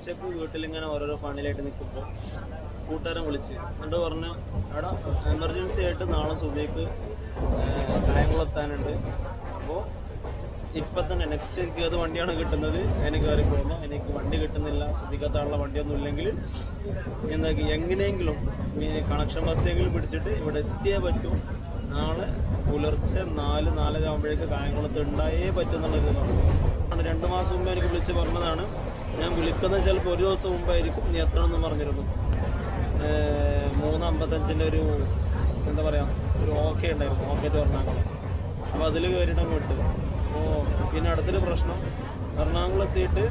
ഉച്ചയ്ക്ക് വീട്ടിലിങ്ങനെ ഓരോരോ പണിയിലായിട്ട് നിൽക്കുമ്പോൾ കൂട്ടുകാരൻ വിളിച്ച് എന്നിട്ട് പറഞ്ഞു എടാ എമർജൻസി ആയിട്ട് നാളെ സുബൈക്ക് കായംകുളത്താനുണ്ട് അപ്പോൾ ഇപ്പം തന്നെ നെക്സ്റ്റ് എനിക്ക് ഏത് വണ്ടിയാണ് കിട്ടുന്നത്? എനിക്ക് കയറി പോകണം എനിക്ക് വണ്ടി കിട്ടുന്നില്ല സുബിക്കത്താനുള്ള വണ്ടിയൊന്നും ഇല്ലെങ്കിൽ എന്താക്കി എങ്ങനെയെങ്കിലും കണക്ഷൻ ബസ്സെങ്കിലും പിടിച്ചിട്ട് ഇവിടെ എത്തിയേ പറ്റൂ. നാളെ പുലർച്ചെ നാല് നാലര ആകുമ്പോഴേക്ക് കായംകുളത്ത് ഉണ്ടായേ പറ്റുന്നുള്ളത് രണ്ട് മാസം മുമ്പ് എനിക്ക് വിളിച്ച് പറഞ്ഞതാണ് ഞാൻ വിളിക്കുന്നത് ചിലപ്പോൾ ഒരു ദിവസം മുമ്പായിരിക്കും. നീ എത്ര എന്ന് പറഞ്ഞിരുന്നു. മൂന്നമ്പത്തഞ്ചിന്റെ ഒരു എന്താ പറയുക ഒരു ഓക്കെ ഉണ്ടായിരുന്നു. ഓക്കെ എറണാകുളം അപ്പോൾ അതിൽ കയറിയിട്ട് അങ്ങ് ഓ പിന്നെ അടുത്തൊരു പ്രശ്നം. എറണാകുളം എത്തിയിട്ട്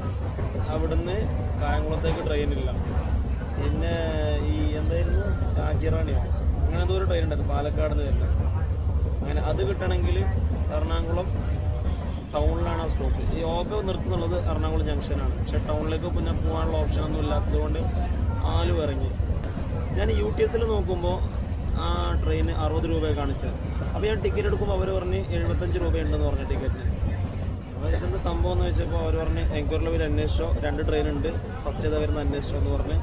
അവിടുന്ന് കായംകുളത്തേക്ക് ട്രെയിനില്ല പിന്നെ ഈ എന്തായിരുന്നു? കാഞ്ചിറാണിയോ അങ്ങനെ എന്തോ ഒരു ട്രെയിൻ ഉണ്ടായിരുന്നു. പാലക്കാട് നിന്ന് അങ്ങനെ അത് കിട്ടണമെങ്കിൽ എറണാകുളം ടൗണിലാണ് ആ സ്റ്റോപ്പ് ഈ ഓട്ടോ നിർത്തുന്നുള്ളത് എറണാകുളം ജംഗ്ഷനാണ്. പക്ഷെ ടൗണിലേക്ക് പിന്നെ പോകാനുള്ള ഓപ്ഷനൊന്നും ഇല്ലാത്തതുകൊണ്ട് ആലു ഇറങ്ങി. ഞാൻ യു ടി എസിൽ നോക്കുമ്പോൾ ആ ട്രെയിൻ അറുപത് രൂപയെ കാണിച്ചത്. അപ്പോൾ ഞാൻ ടിക്കറ്റ് എടുക്കുമ്പോൾ അവർ പറഞ്ഞ് എഴുപത്തഞ്ച് രൂപയുണ്ടെന്ന് പറഞ്ഞു ടിക്കറ്റിന് അപ്പോൾ ഇതെന്ത് സംഭവം എന്ന് വെച്ചപ്പോൾ അവർ പറഞ്ഞ് എൻക്വയറിൽ പോയി അന്വേഷിച്ചോ. രണ്ട് ട്രെയിൻ ഉണ്ട്. ഫസ്റ്റ് ചെയ്താൽ വരുന്ന അന്വേഷിച്ചോ എന്ന് പറഞ്ഞ്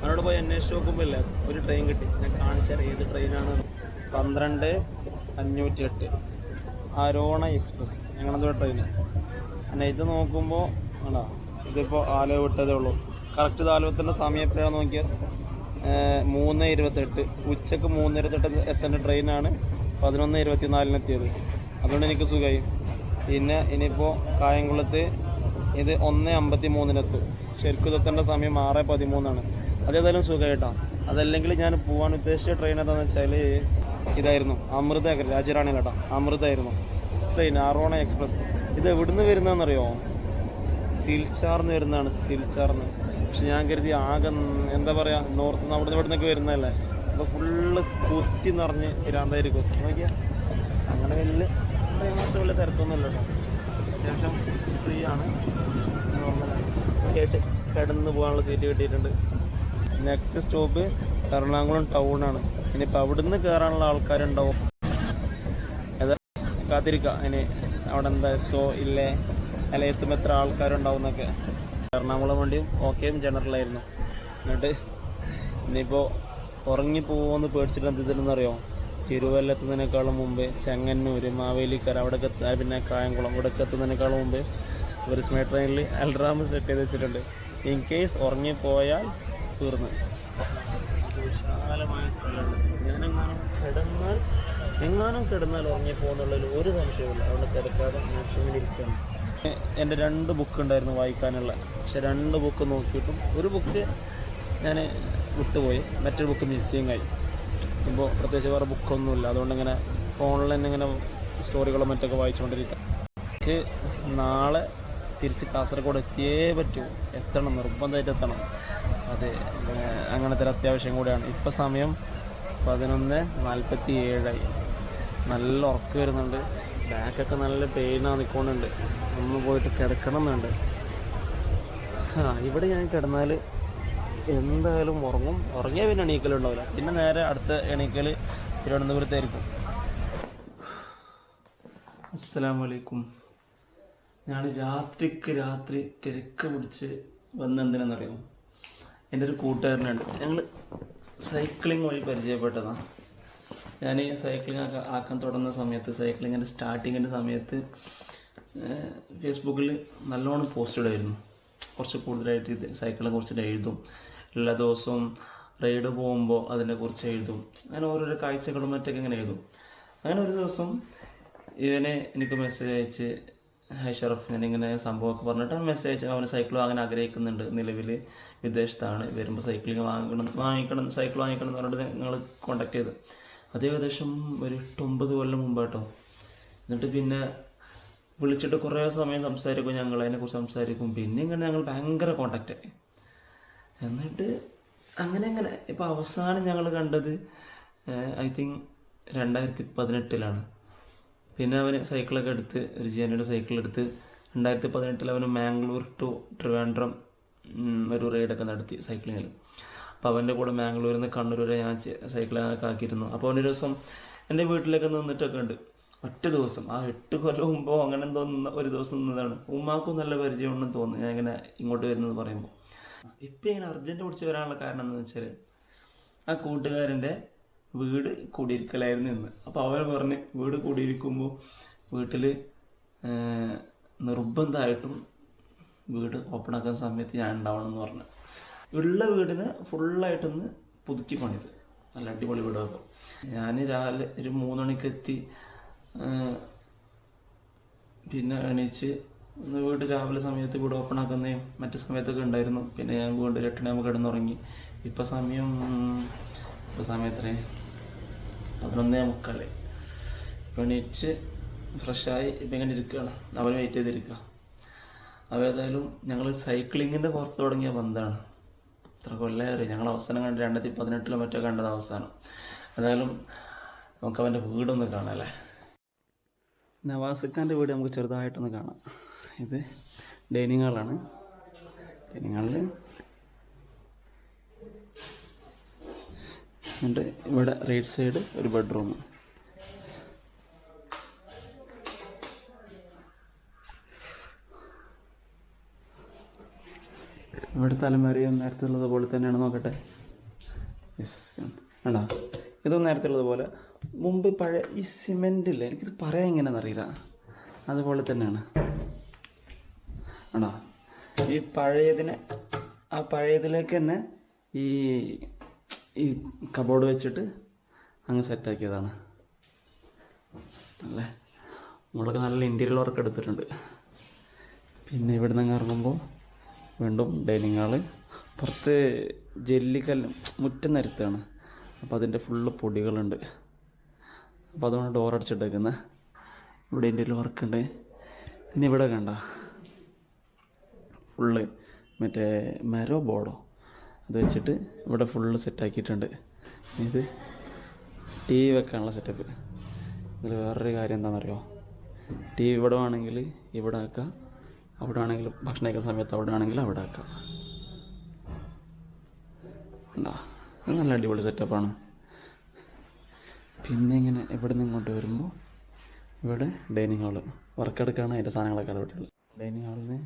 അവരോട് പോയി അന്വേഷിച്ച് നോക്കുമ്പോൾ ഇല്ല ഒരു ട്രെയിൻ കിട്ടി. ഞാൻ കാണിച്ചാൽ ഏത് ട്രെയിനാണ് പന്ത്രണ്ട് അഞ്ഞൂറ്റി എട്ട് അരോണ എക്സ്പ്രസ്. ഞങ്ങളെന്തോ ട്രെയിൻ പിന്നെ ഇത് നോക്കുമ്പോൾ ആണോ ഇതിപ്പോൾ ആലോ വിട്ടതേ ഉള്ളൂ. കറക്റ്റ് ആലോചത്തിന്റെ സമയം എപ്പോഴാണ് നോക്കിയാൽ മൂന്ന് ഇരുപത്തെട്ട്. ഉച്ചയ്ക്ക് മൂന്ന് ഇരുപത്തെട്ട് എത്തേണ്ട ട്രെയിനാണ് പതിനൊന്ന് ഇരുപത്തിനാലിന് എത്തിയത്. അതുകൊണ്ട് എനിക്ക് സുഖമായി പിന്നെ ഇനിയിപ്പോൾ കായംകുളത്ത് ഇത് ഒന്ന് അമ്പത്തി മൂന്നിനെത്തും ശരിക്കും ഇതെത്തേണ്ട സമയം ആറ് പതിമൂന്നാണ്. അതേതായാലും സുഖമായിട്ടാണ് അതല്ലെങ്കിൽ ഞാൻ പോകാൻ ഉദ്ദേശിച്ച ട്രെയിൻ എന്താണെന്ന് വെച്ചാൽ ഇതായിരുന്നു. അമൃത രാജറാണി കേട്ടോ. അമൃതായിരുന്നു. Train Aronai express. ഇത് എവിടുന്ന് വരുന്നതെന്നറിയോ? സിൽച്ചാർന്ന് വരുന്നതാണ് സിൽച്ചാർന്ന്. പക്ഷെ ഞാൻ കരുതി ആകെ എന്താ പറയുക നോർത്ത് നിന്ന് അവിടുന്ന് ഇവിടുന്നൊക്കെ വരുന്നതല്ലേ. അപ്പോൾ ഫുള്ള് കുത്തി നിറഞ്ഞ് ഇരാന്തായിരിക്കും. അങ്ങനെ വലിയ വലിയ തിരക്കൊന്നുമില്ല അത്യാവശ്യം ഫ്രീ ആണ്. കേട്ട് കിടന്ന് പോകാനുള്ള സീറ്റ് കിട്ടിയിട്ടുണ്ട്. നെക്സ്റ്റ് സ്റ്റോപ്പ് എറണാകുളം ടൗണാണ് ഇനിയിപ്പോൾ അവിടുന്ന് കയറാനുള്ള ആൾക്കാരുണ്ടാവും. അത് കാത്തിരിക്കുക ഇനി അവിടെ എന്താ എത്തോ ഇല്ലേ? അല്ല എത്തുമ്പോൾ എത്ര ആൾക്കാരുണ്ടാവും എന്നൊക്കെ. എറണാകുളം വണ്ടിയും ഓക്കെയും ജനറലായിരുന്നു എന്നിട്ട് ഇനിയിപ്പോൾ ഉറങ്ങിപ്പോകുമെന്ന് പേടിച്ചിട്ട് എന്ത് ചെയ്തിരുന്നറിയോ തിരുവല്ല എത്തുന്നതിനേക്കാളും മുമ്പ് ചെങ്ങന്നൂർ മാവേലിക്കര അവിടെ പിന്നെ കായംകുളം ഇവിടെയൊക്കെ എത്തുന്നതിനേക്കാളും മുമ്പ് ഒരു സ്മേ ട്രെയിനിൽ അൽറാം സെറ്റ് ചെയ്ത് വെച്ചിട്ടുണ്ട്. ഇൻ കേസ് ഉറങ്ങിപ്പോയാൽ തീർന്ന്. വിശാലമായ സ്ഥലമാണ്. ഞാനെങ്ങാനും കിടന്നാൽ എങ്ങാനും കിടന്നാൽ ഉറങ്ങിപ്പോകുന്നുള്ളതിൽ ഒരു സംശയമില്ല അവിടെ കിടക്കാതെ മാക്സിമം ഇരിക്കണം. എന്റെ രണ്ട് ബുക്ക് ഉണ്ടായിരുന്നു വായിക്കാനുള്ള. പക്ഷെ രണ്ട് ബുക്ക് നോക്കിയിട്ടും ഒരു ബുക്ക് ഞാൻ വിട്ടുപോയി. മറ്റൊരു ബുക്ക് മിസ്സിങ് ആയി ഇപ്പോൾ പ്രത്യേകിച്ച് വേറെ ബുക്കൊന്നുമില്ല അതുകൊണ്ട് ഇങ്ങനെ ഫോണിൽ തന്നെ ഇങ്ങനെ സ്റ്റോറികളും മറ്റൊക്കെ വായിച്ചുകൊണ്ടിരിക്കാം. എനിക്ക് നാളെ തിരിച്ച് കാസർഗോഡ് എത്തിയേ പറ്റൂ. എത്തണം നിർബന്ധമായിട്ട് എത്തണം. അതെ അങ്ങനത്തെ ഒരു അത്യാവശ്യം കൂടിയാണ്. ഇപ്പം സമയം പതിനൊന്ന് നാൽപ്പത്തി ഏഴായി നല്ല ഉറക്കം വരുന്നുണ്ട്. ബാക്കൊക്കെ നല്ല പെയിനാണ് നിൽക്കുന്നുണ്ട് ഒന്ന് പോയിട്ട് കിടക്കണം എന്നുണ്ട്. ആ ഇവിടെ ഞാൻ കിടന്നാൽ എന്തായാലും ഉറങ്ങും. ഉറങ്ങിയാൽ പിന്നെ എണീക്കലുണ്ടാവില്ല പിന്നെ നേരെ അടുത്ത എണീക്കൽ തിരുവനന്തപുരത്തായിരിക്കും. അസ്സാം വലൈക്കും ഞാൻ രാത്രിക്ക് രാത്രി തിരക്ക് പിടിച്ച് വന്ന എന്തിനാണെന്നറിയോ എന്റെ ഒരു കൂട്ടുകാരനുണ്ട്. ഞങ്ങൾ സൈക്ലിംഗ് വഴി പരിചയപ്പെട്ടതാണ് ഞാൻ ഈ സൈക്ലിംഗ് ആക്കാൻ ആക്കാൻ തുടങ്ങുന്ന സമയത്ത് സൈക്ലിങ്ങിന്റെ സ്റ്റാർട്ടിങ്ങിന്റെ സമയത്ത് ഫേസ്ബുക്കിൽ നല്ലോണം പോസ്റ്റ് ഇടായിരുന്നു. കുറച്ച് കൂടുതലായിട്ട് സൈക്കിളിനെ കുറിച്ചിട്ട് എഴുതും. എല്ലാ ദിവസവും റൈഡ് പോകുമ്പോൾ അതിനെക്കുറിച്ച് എഴുതും. അങ്ങനെ ഓരോരോ കാഴ്ചകളും മറ്റൊക്കെ ഇങ്ങനെ എഴുതും. അങ്ങനെ ഒരു ദിവസം ഇവനെ എനിക്ക് മെസ്സേജ് അയച്ച് ഹൈ ഷറഫ് ഞാനിങ്ങനെ സംഭവമൊക്കെ പറഞ്ഞിട്ട് മെസ്സേജ് അവന് സൈക്കിൾ വാങ്ങാൻ ആഗ്രഹിക്കുന്നുണ്ട് നിലവിൽ വിദേശത്താണ്. വരുമ്പോൾ സൈക്കിൾ വാങ്ങണം വാങ്ങിക്കണം സൈക്കിൾ വാങ്ങിക്കണം എന്ന് പറഞ്ഞിട്ട് ഞങ്ങൾ കോണ്ടാക്ട് ചെയ്ത്. അത് ഏകദേശം ഒരു എട്ടൊമ്പത് കൊല്ലം മുമ്പാട്ടോ. എന്നിട്ട് പിന്നെ വിളിച്ചിട്ട് കുറേ സമയം സംസാരിക്കും ഞങ്ങൾ അതിനെക്കുറിച്ച് സംസാരിക്കും. പിന്നെ ഇങ്ങനെ ഞങ്ങൾ ഭയങ്കര കോണ്ടാക്റ്റ് ആയി. എന്നിട്ട് അങ്ങനെ അങ്ങനെ. ഇപ്പോൾ അവസാനം ഞങ്ങൾ കണ്ടത് ഐ തിങ്ക് രണ്ടായിരത്തി പതിനെട്ടിലാണ്. പിന്നെ അവന് സൈക്കിളൊക്കെ എടുത്ത് ഒരു ജിയാനയുടെ സൈക്കിൾ എടുത്ത് രണ്ടായിരത്തി പതിനെട്ടിൽ അവന് മാംഗ്ലൂർ ടു ട്രിവാൻഡ്രം ഒരു റൈഡൊക്കെ നടത്തി സൈക്ലിങ്ങിൽ അപ്പോൾ അവന്റെ കൂടെ മാംഗ്ലൂരിൽ നിന്ന് കണ്ണൂർ വരെ ഞാൻ സൈക്കിളൊക്കെ ആക്കിയിരുന്നു. അപ്പോൾ അവനൊരു ദിവസം എന്റെ വീട്ടിലൊക്കെ നിന്നിട്ടൊക്കെ ഉണ്ട്. ഒറ്റ ദിവസം. ആ എട്ട് കൊല്ലം മുമ്പോ അങ്ങനെ തോന്നുന്ന നിന്ന ഒരു ദിവസം നിന്നതാണ്. ഉമ്മാക്കും നല്ല പരിചയമുണ്ടെന്ന് തോന്നുന്നു. ഞാൻ ഇങ്ങനെ ഇങ്ങോട്ട് വരുന്നത് പറയുമ്പോൾ ഇപ്പം ഇങ്ങനെ അർജന്റ് പിടിച്ച് വരാനുള്ള കാരണം എന്താണെന്ന് വെച്ചാൽ ആ കൂട്ടുകാരന്റെ വീട് കൂടിയിരിക്കലായിരുന്നു ഇന്ന്. അപ്പോൾ അവർ പറഞ്ഞ് വീട് കൂടിയിരിക്കുമ്പോൾ വീട്ടിൽ നിർബന്ധമായിട്ടും വീട് ഓപ്പൺ ആക്കുന്ന സമയത്ത് ഞാൻ ഉണ്ടാവണം എന്ന് പറഞ്ഞു. ഉള്ള വീടിന് ഫുള്ളായിട്ടൊന്ന് പുതുക്കി പണിത്. നല്ല അടിപൊളി വീടാക്കും ഞാൻ രാവിലെ ഒരു മൂന്ന് മണിക്ക് പിന്നെ എണീച്ച് വീട് രാവിലെ സമയത്ത് വീട് ഓപ്പൺ ആക്കുന്നതും മറ്റു സമയത്തൊക്കെ ഉണ്ടായിരുന്നു. പിന്നെ ഞാൻ വീണ്ടും ഒരു എട്ടണയാകുമ്പോൾ കിടന്നുറങ്ങി. ഇപ്പം സമയം ഇപ്പം സമയം എത്രയും? പതിനൊന്നേ മുക്കാൽ. എണീച്ച് ഫ്രഷായി ഇപ്പം ഇങ്ങനെ ഇരിക്കുകയാണ് അവൻ വെയിറ്റ് ചെയ്തിരിക്കുക അപ്പോൾ ഏതായാലും ഞങ്ങൾ സൈക്ലിങ്ങിന്റെ പുറത്ത് തുടങ്ങിയ ബന്ധമാണ് ഇത്ര കൊല്ലേറി ഞങ്ങൾ അവസാനം കണ്ട് രണ്ടായിരത്തി പതിനെട്ടിലോ മറ്റോ കണ്ടത് അവസാനം. ഏതായാലും നമുക്ക് അവന്റെ വീടൊന്ന് കാണാം അല്ലേ? നവാസിഖാന്റെ വീട് നമുക്ക് ചെറുതായിട്ടൊന്ന് കാണാം. ഇത് ഡൈനിങ് ഹാളാണ് ഡൈനിങ് ഹാളിൽ എന്നിട്ട് ഇവിടെ റൈറ്റ് സൈഡ് ഒരു ബെഡ്റൂം ഇവിടെ തലമുറയും നേരത്തെ ഉള്ളതുപോലെ തന്നെയാണ് നോക്കട്ടെ. യെസ് കണ്ടോ? ഇതും നേരത്തെ ഉള്ളതുപോലെ മുമ്പ് പഴയ ഈ സിമെന്റ് ഇല്ലേ? എനിക്കിത് പറയാൻ എങ്ങനെയാണെന്ന് അറിയില്ല. അതുപോലെ തന്നെയാണ്. ആണോ ഈ പഴയതിനെ ആ പഴയതിലേക്ക് തന്നെ ഈ ഈ കബോർഡ് വെച്ചിട്ട് അങ്ങ് സെറ്റാക്കിയതാണ് അല്ലേ? നമ്മളൊക്കെ നല്ല ഇന്റീരിയൽ വർക്ക് എടുത്തിട്ടുണ്ട്. പിന്നെ ഇവിടെ നിന്ന് ഇറങ്ങുമ്പോൾ വീണ്ടും ഡൈനിങ് ഹാൾ പുറത്ത് ജെല്ലിക്കല്ല് മുറ്റം നിരത്താണ് അപ്പോൾ അതിന്റെ ഫുള്ള് പൊടികളുണ്ട്. അപ്പോൾ അതുകൊണ്ട് ഡോർ അടച്ചിട്ടേക്കുന്നത് ഇവിടെ ഇന്റീരിയൽ വർക്ക് ഉണ്ട്. പിന്നെ ഇവിടെ കണ്ട ഫുള്ള് മറ്റേ മരോ ബോർഡോ? അത് വെച്ചിട്ട് ഇവിടെ ഫുള്ള് സെറ്റാക്കിയിട്ടുണ്ട് ഇത് ടി വി വെക്കാനുള്ള സെറ്റപ്പ് ഇതിൽ വേറൊരു കാര്യം എന്താണെന്നറിയോ? ടി വി ഇവിടെ ആണെങ്കിൽ ഇവിടെ ആക്കാം അവിടെ ആണെങ്കിൽ ഭക്ഷണം കഴിക്കുന്ന സമയത്ത് അവിടെ ആണെങ്കിൽ അവിടെ ആക്കാം ഉണ്ടാ നല്ല അടിപൊളി സെറ്റപ്പാണ് പിന്നെ ഇങ്ങനെ ഇവിടെ നിന്ന് ഇങ്ങോട്ട് വരുമ്പോൾ ഇവിടെ ഡൈനിങ് ഹാൾ വർക്ക് എടുക്കാണ് അതിന്റെ സാധനങ്ങളൊക്കെ അവിടെ ഡൈനിങ് ഹാളിൽ നിന്ന്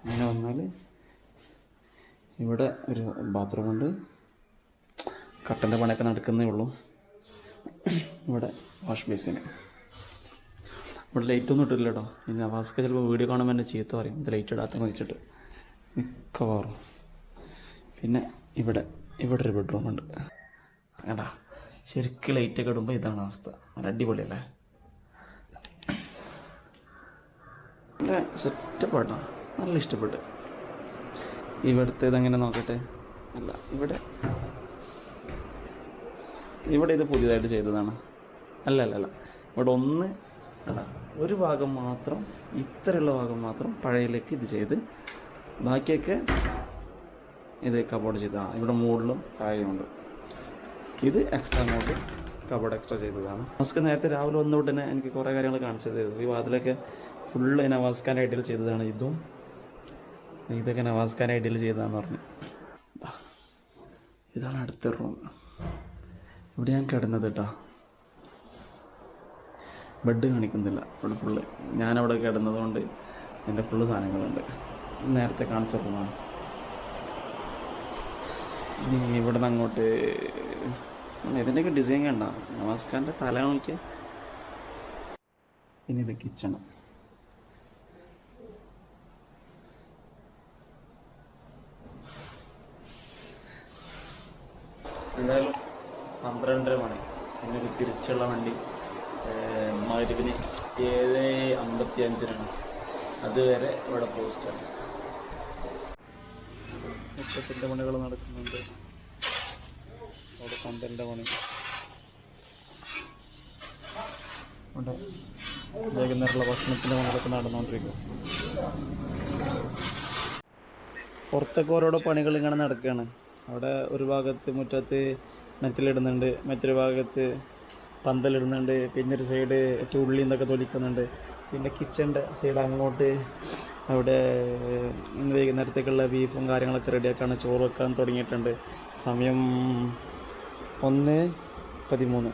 അങ്ങനെ വന്നാൽ ഇവിടെ ഒരു ബാത്റൂമുണ്ട് കട്ടന്റെ പണിയൊക്കെ നടക്കുന്നേ ഉള്ളൂ. ഇവിടെ വാഷ് ബേസിന് ഇവിടെ ലൈറ്റ് ഒന്നും ഇട്ടില്ല കേട്ടോ ഇനി അവാസ്ക്ക് ചിലപ്പോൾ വീഡിയോ കാണുമ്പോൾ എന്നെ ചീത്ത പറയും. ഇത് ലൈറ്റ് ഇടാത്ത വെച്ചിട്ട് മിക്കവാറും. പിന്നെ ഇവിടെ ഇവിടെ ഒരു ബെഡ്റൂം ഉണ്ട്. അങ്ങടാ ശരിക്കും ലൈറ്റൊക്കെ ഇടുമ്പോൾ ഇതാണ് അവസ്ഥ. നല്ല അടിപൊളിയല്ലേ? നല്ല സെറ്റപ്പ് ആട്ടോ. നല്ല ഇഷ്ടപ്പെട്ടു. ഇവിടുത്തെ ഇതെങ്ങനെ നോക്കട്ടെ? അല്ല ഇവിടെ. ഇവിടെ ഇത് പുതിയതായിട്ട് ചെയ്തതാണ്. അല്ല അല്ല അല്ല. ഇവിടെ ഒന്ന് ഒരു ഭാഗം മാത്രം ഇത്രയുള്ള ഭാഗം മാത്രം പഴയയിലേക്ക് ഇത് ചെയ്ത് ബാക്കിയൊക്കെ ഇത് കബോർഡ് ചെയ്തതാണ് ഇവിടെ മുകളിലും താഴെയുണ്ട്. ഇത് എക്സ്ട്രാ അങ്ങോട്ട് കബോർഡ് എക്സ്ട്രാ ചെയ്തതാണ്. നമസ്ക നേരത്തെ രാവിലെ വന്ന ഉടനെ എനിക്ക് കുറേ കാര്യങ്ങൾ കാണിച്ചു തരുന്നു ഈ വാതിലൊക്കെ ഫുള്ള് നവാസ്ഖാൻ ഐഡിയൽ ചെയ്തതാണ് ഇതും. ഇതൊക്കെ നമസ്കാരം ഐഡിയൽ ചെയ്തതാന്ന് പറഞ്ഞു. ഇതാണ് അടുത്ത റൂം. ഇവിടെ ഞാൻ കിടന്നത് കേട്ടോ ബെഡ് കാണിക്കുന്നില്ല ഇവിടെ ഫുള്ള് ഞാനവിടെ കിടന്നതുകൊണ്ട് എന്റെ ഫുള്ള് സാധനങ്ങളുണ്ട്. നേരത്തെ കാണിച്ച റൂമാണ് ഇനി ഇവിടെ നിന്ന് അങ്ങോട്ട് ഇതിന്റെയൊക്കെ ഡിസൈൻ കണ്ട? നമസ്കാരന്റെ തല നോക്കിയ. ഇനി ഇത് കിച്ചണ് എന്തായാലും പന്ത്രണ്ടര മണി. പിന്നെ ഒരു തിരിച്ചുള്ള വണ്ടി മരുവിന് ഏഴ് അമ്പത്തി അഞ്ചിനാണ് അതുവരെ ഇവിടെ പോസ്റ്റാണ് മുപ്പത്തെട്ട് മണികൾ നടക്കുന്നുണ്ട്. അവിടെ പന്ത്രണ്ട് മണി. ഉണ്ട് വൈകുന്നേരമുള്ള ഭക്ഷണത്തിന്റെ പണികളൊക്കെ നടന്നുകൊണ്ടിരിക്കും. പുറത്തൊക്കെ ഓരോരോ പണികൾ ഇങ്ങനെ നടക്കുകയാണ്. അവിടെ ഒരു ഭാഗത്ത് മുറ്റത്ത് നെറ്റിലിടുന്നുണ്ട് മറ്റൊരു ഭാഗത്ത് പന്തലിടുന്നുണ്ട് പിന്നെ ഒരു സൈഡ് ഉള്ളി എന്നൊക്കെ തൊലിക്കുന്നുണ്ട്. പിന്നെ കിച്ചന്റെ സൈഡ് അങ്ങോട്ട് അവിടെ ഇന്ന് വൈകുന്നേരത്തേക്കുള്ള ബീഫും കാര്യങ്ങളൊക്കെ റെഡിയാക്കാണ് ചോറ് വെക്കാൻ തുടങ്ങിയിട്ടുണ്ട്. സമയം ഒന്ന് പതിമൂന്ന്.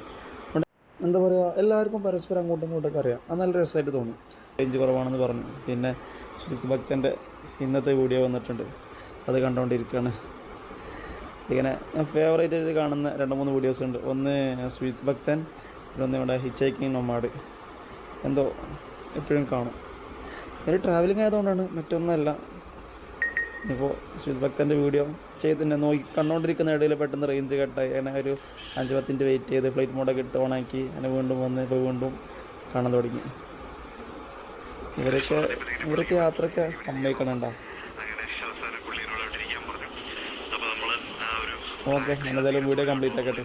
എന്താ പറയുക എല്ലാവർക്കും പരസ്പരം അങ്ങോട്ടും ഇങ്ങോട്ടൊക്കെ അറിയാം. അത് നല്ല രസമായിട്ട് തോന്നി. റേഞ്ച് കുറവാണെന്ന് പറഞ്ഞു. പിന്നെ സുജിത് ഭക്തന്റെ ഇന്നത്തെ വീഡിയോ വന്നിട്ടുണ്ട്. അത് കണ്ടുകൊണ്ടിരിക്കുകയാണ്. ഇങ്ങനെ ഞാൻ ഫേവറേറ്റ് ആയിട്ട് കാണുന്ന രണ്ട് മൂന്ന് വീഡിയോസ് ഉണ്ട്. ഒന്ന് സ്വീത് ഭക്തൻ പിന്നെ ഒന്ന് ഇവിടെ ഹിച്ചൈക്കിങ് നൊമാട് എന്തോ എപ്പോഴും കാണും. ഒരു ട്രാവലിംഗ് ആയതുകൊണ്ടാണ് മറ്റൊന്നല്ല. ഇപ്പോൾ സ്വീത് ഭക്തന്റെ വീഡിയോ ചെയ്ത് നോക്കി കണ്ടുകൊണ്ടിരിക്കുന്ന ഇടയിൽ പെട്ടെന്ന് റേഞ്ച് കട്ടായി അങ്ങനെ ഒരു അഞ്ച് പത്തിന്റെ വെയിറ്റ് ചെയ്ത് ഫ്ലൈറ്റ് മോഡൊക്കെ ഇട്ട് ഓണാക്കി അങ്ങനെ വീണ്ടും വന്ന് ഇപ്പോൾ വീണ്ടും കാണാൻ തുടങ്ങി. ഇവരൊക്കെ ഇവരൊക്കെ യാത്രയൊക്കെ സമ്മതിക്കണണ്ട അങ്ങനെ അവസാനം പുള്ളിയോട് അവിടെ ഇരിക്കാൻ പറഞ്ഞു അപ്പൊ നമ്മൾ ആ ഓക്കെ എന്തായാലും വീഡിയോ കംപ്ലീറ്റ് ആക്കട്ടെ.